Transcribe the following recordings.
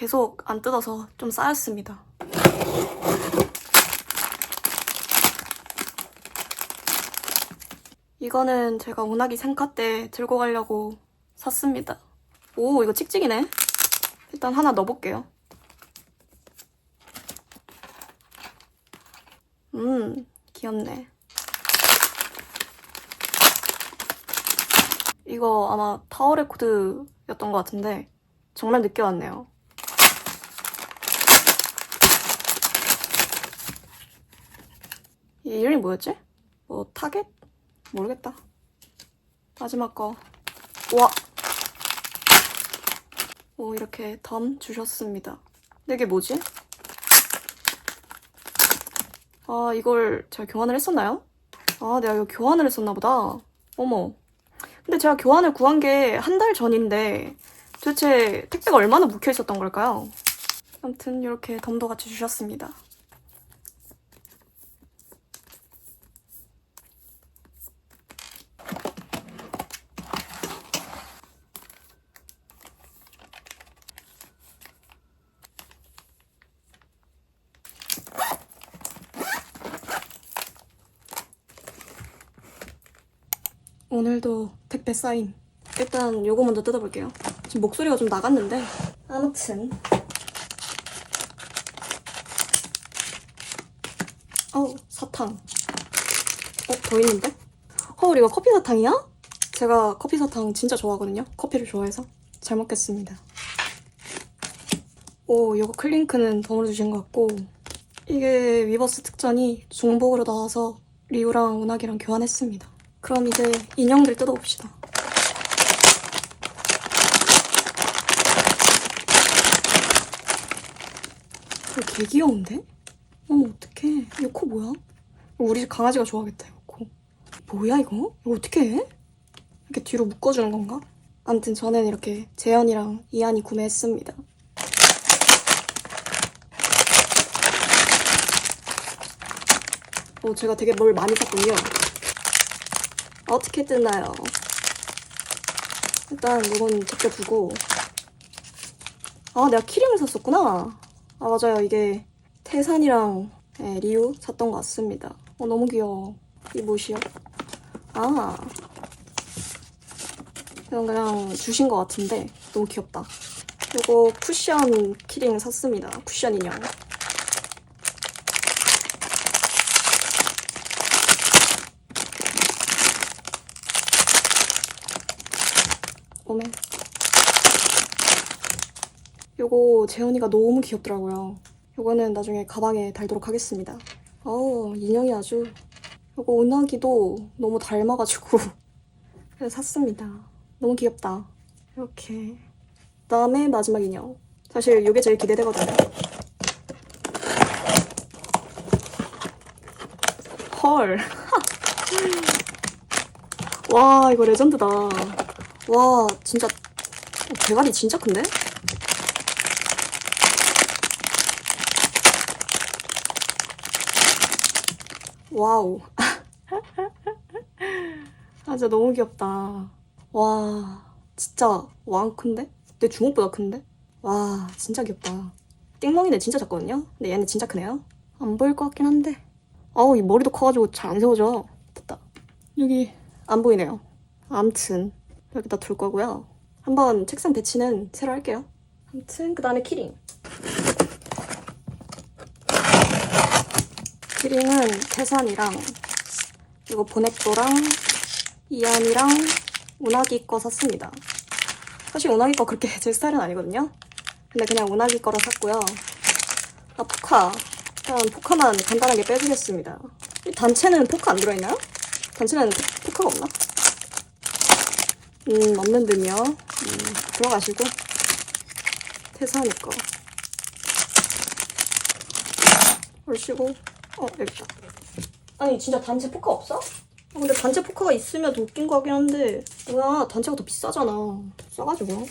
계속 안 뜯어서 좀 쌓였습니다. 이거는 제가 운하기 생카 때 들고 가려고 샀습니다. 오, 이거 찍찍이네. 일단 하나 넣어볼게요. 음, 귀엽네. 이거 아마 타워 레코드였던 것 같은데 정말 늦게 왔네요. 이 이름이 뭐였지? 뭐 타겟? 모르겠다. 마지막 거. 와. 오 이렇게 덤 주셨습니다. 근데 이게 뭐지? 아 이걸 제가 교환을 했었나요? 아 내가 이거 교환을 했었나 보다. 어머. 근데 제가 교환을 구한 게 한 달 전인데 도대체 택배가 얼마나 묵혀 있었던 걸까요? 아무튼 이렇게 덤도 같이 주셨습니다. 오늘도 택배 사인. 일단 요거 먼저 뜯어볼게요. 지금 목소리가 좀 나갔는데. 아무튼. 어우, 사탕. 어, 더 있는데? 헐, 이거 커피 사탕이야? 제가 커피 사탕 진짜 좋아하거든요. 커피를 좋아해서. 잘 먹겠습니다. 오, 요거 클링크는 덤으로 주신 것 같고. 이게 위버스 특전이 중복으로 나와서 리우랑 운학이랑 교환했습니다. 그럼 이제 인형들 뜯어봅시다. 이거 개 귀여운데? 어머 어떡해. 이코 뭐야? 이거 우리 집 강아지가 좋아하겠다 이거 코. 뭐야 이거? 이거 어떻게 해? 이렇게 뒤로 묶어주는 건가? 아무튼 저는 이렇게 재현이랑 이한이 구매했습니다. 어, 제가 되게 뭘 많이 샀군요. 어떻게 뜯나요? 일단 이건 제껴두고. 아 내가 키링을 샀었구나. 아 맞아요. 이게 태산이랑 예, 리우 샀던 것 같습니다. 어 너무 귀여워. 이 뭐시여? 아. 이건 그냥 주신 것 같은데 너무 귀엽다. 이거 쿠션 키링 샀습니다. 쿠션 인형 오메. 요거 재현이가 너무 귀엽더라고요. 요거는 나중에 가방에 달도록 하겠습니다. 어우, 인형이 아주. 요거 은하기도 너무 닮아가지고 그래서 샀습니다. 너무 귀엽다. 이렇게. 그다음에 마지막 인형. 사실 요게 제일 기대되거든요. 헐. 와, 이거 레전드다. 와 진짜. 어, 대가리 진짜 큰데? 와우. 아 진짜 너무 귀엽다. 와 진짜 왕 큰데? 내 주먹보다 큰데? 와 진짜 귀엽다. 띵멍이네 진짜 작거든요? 근데 얘는 진짜 크네요. 안 보일 것 같긴 한데. 어우 이 머리도 커가지고 잘 안 세워져. 됐다. 여기 안 보이네요. 암튼 여기다 둘 거고요. 한번 책상 배치는 새로 할게요. 아무튼 그 다음에 키링. 키링은 태산이랑 이거 보넥도랑 이안이랑 운하기 거 샀습니다. 사실 운하기 거 그렇게 제 스타일은 아니거든요. 근데 그냥 운하기 거로 샀고요. 아 포카. 일단 포카만 간단하게 빼주겠습니다. 이 단체는 포카 안 들어있나요? 단체는 포- 포카가 없나? 음, 없는 듯요. 음, 들어가시고. 태산이 거. 얼씨고. 어, 여기다. 아니, 진짜 단체 포카 없어? 아, 근데 단체 포카가 있으면 더 웃긴 거 같긴 한데, 뭐야, 단체가 더 비싸잖아. 싸가지고.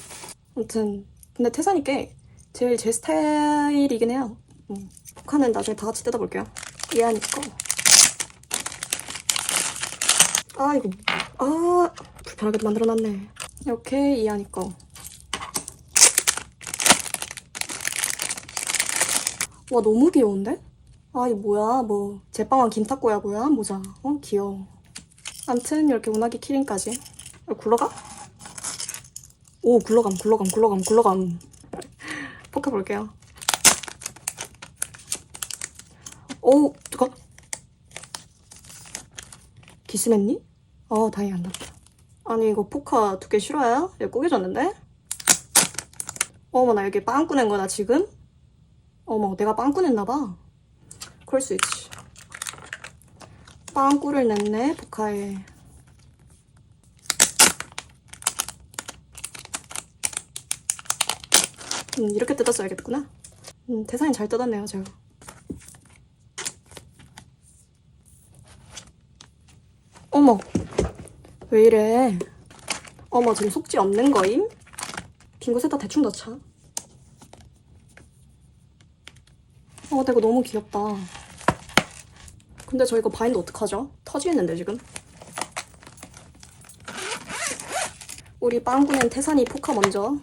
아무튼, 근데 태산이 게 제일 제 스타일이긴 해요. 음, 포카는 나중에 다 같이 뜯어볼게요. 이해하니 거. 아, 이거, 아, 불편하게 만들어놨네. 이렇게 이하니 거. 와 너무 귀여운데? 아 이 뭐야 뭐 제빵한 김탁구야 뭐야 모자 어 귀여워 암튼 이렇게 운하기 키링까지 어, 굴러가? 오 굴러감 굴러감 굴러감 굴러감 포카 볼게요 오 잠깐 기스맨니? 어 다행히 안 났다. 아니 이거 포카 두 개 실화야? 얘 꼬개졌는데? 어머 나 여기 빵 꾸 낸 거다 지금? 어머 내가 빵 꾸 냈나 봐. 그럴 수 있지. 빵꾸를 냈네 포카에. 음 이렇게 뜯었어야겠구나. 음 대사님 잘 뜯었네요 제가. 어머 왜 이래 어머 지금 속지 없는 거임? 빈 곳에다 대충 넣자 어, 근데 이거 너무 귀엽다. 근데 저 이거 바인드 어떡하죠? 터지겠는데, 지금? 우리 빵꾸는 태산이 포카 먼저.